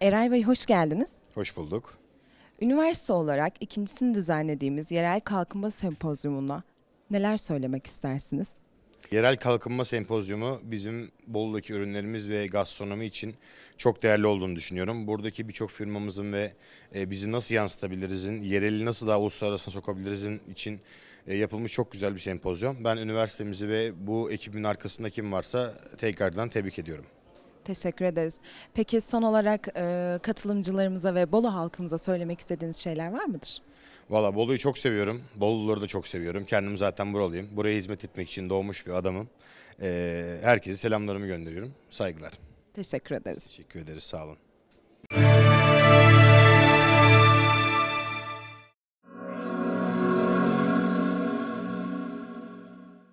Eray Bey hoş geldiniz. Hoş bulduk. Üniversite olarak ikincisini düzenlediğimiz Yerel Kalkınma Sempozyumuna neler söylemek istersiniz? Yerel Kalkınma Sempozyumu bizim Bolu'daki ürünlerimiz ve gastronomi için çok değerli olduğunu düşünüyorum. Buradaki birçok firmamızın ve e, bizi nasıl yansıtabilirizin, yereli nasıl daha uluslararası sokabilirizin için e, yapılmış çok güzel bir sempozyum. Ben üniversitemizi ve bu ekibin arkasında kim varsa tekrardan tebrik ediyorum. Teşekkür ederiz. Peki son olarak e, katılımcılarımıza ve Bolu halkımıza söylemek istediğiniz şeyler var mıdır? Valla Bolu'yu çok seviyorum. Bolu'ları da çok seviyorum. Kendim zaten buralıyım. Buraya hizmet etmek için doğmuş bir adamım. E, herkese selamlarımı gönderiyorum. Saygılar. Teşekkür ederiz. Teşekkür ederiz. Sağ olun.